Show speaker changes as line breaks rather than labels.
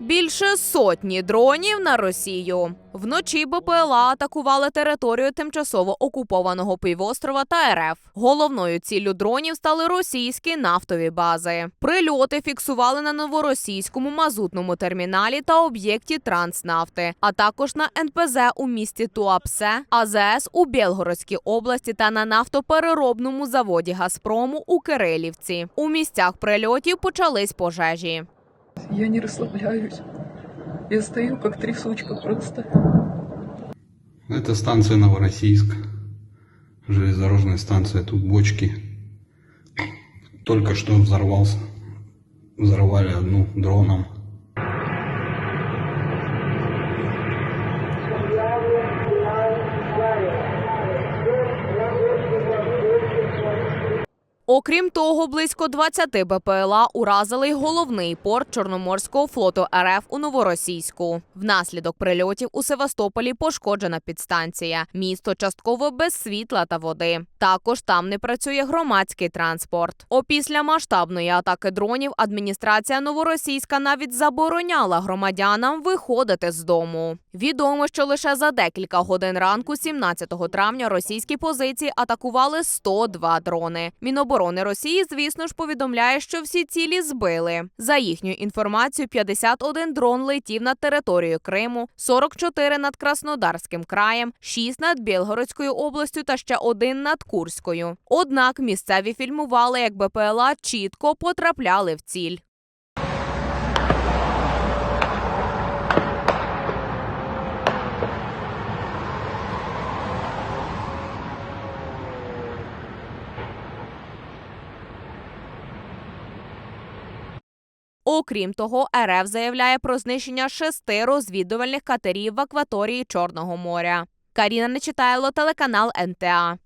Більше сотні дронів на Росію. Вночі БПЛА атакували територію тимчасово окупованого півострова та РФ. Головною ціллю дронів стали російські нафтові бази. Прильоти фіксували на новоросійському мазутному терміналі та об'єкті Транснафти, а також на НПЗ у місті Туапсе, АЗС у Білгородській області та на нафтопереробному заводі Газпрому у Кирилівці. У місцях прильотів почались пожежі.
Я не расслабляюсь. Я стою как трясучка просто.
Это станция Новороссийск. Железнодорожная станция. Тут бочки. Только что взорвался. Взорвали одну дроном.
Окрім того, близько 20 БПЛА уразили головний порт Чорноморського флоту РФ у Новоросійську. Внаслідок прильотів у Севастополі пошкоджена підстанція. Місто частково без світла та води. Також там не працює громадський транспорт. Опісля масштабної атаки дронів адміністрація Новоросійська навіть забороняла громадянам виходити з дому. Відомо, що лише за декілька годин ранку, 17 травня, російські позиції атакували 102 дрони. Міноборони Росії, звісно ж, повідомляє, що всі цілі збили. За їхньою інформацією, 51 дрон летів над територією Криму, 44 над Краснодарським краєм, 6 над Білгородською областю та ще один над Курською. Однак місцеві фільмували, як БПЛА чітко потрапляли в ціль. Окрім того, РФ заявляє про знищення шести розвідувальних катерів в акваторії Чорного моря. Каріна Нечитайло, телеканал НТА.